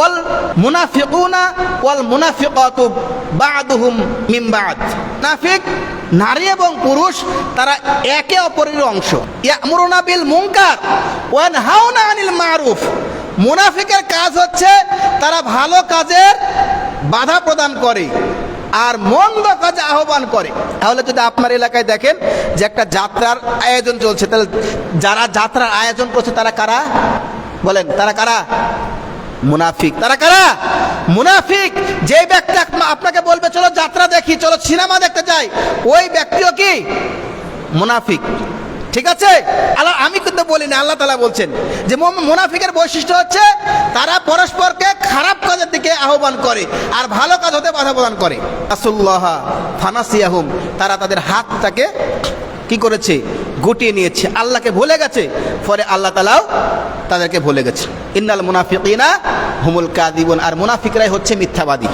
ওয়াল মুনাফিকুনা ওয়াল মুনাফিকাতু বা'দুহুম মিন বা'দ। নাফিক নারী এবং পুরুষ, তারা একে অপরের অংশ। ইয়ামুরুনা বিল মুনকার ওয়া ইয়ানহাউনা আনিল মারুফ। মুনাফিকের কাজ হচ্ছে তারা ভালো কাজের বাধা প্রদান করে আর মন্দ কাজে আহ্বান করে। তাহলে যদি আপনার এলাকায় দেখেন যে একটা যাত্রার আয়োজন চলছে, তাহলে যারা যাত্রার আয়োজন করছে তারা কারা? বলেন, তারা কারা? মুনাফিক। তারা কারা? মুনাফিক। যে ব্যক্তি আপনাকে বলবে, চলো যাত্রা দেখি, চলো সিনেমা দেখতে যাই। ওই ব্যক্তিও কি? মুনাফিক। ঠিক আছে? আল্লাহ, আমি কিন্তু বলি না, আল্লাহ তালা বলছেন যে মুনাফিকের বৈশিষ্ট্য হচ্ছে তারা পরস্পরকে খারাপ কাজের দিকে আহ্বান করে আর ভালো কাজ হতে বাধা প্রদান করে। আসুল্লাহ ফানাসিয়াহুম। তারা তাদের হাতটাকে কি করেছে? গুটিয়ে নিয়েছে। আল্লাহকে ভুলে গেছে ফলে আল্লাহ তালাও তাদেরকে ভুলে গেছে। ইন্নাল মুনাফিকিনা হুমুল কাদিবন আর মুনাফিকরাই হচ্ছে মিথ্যাবাদী।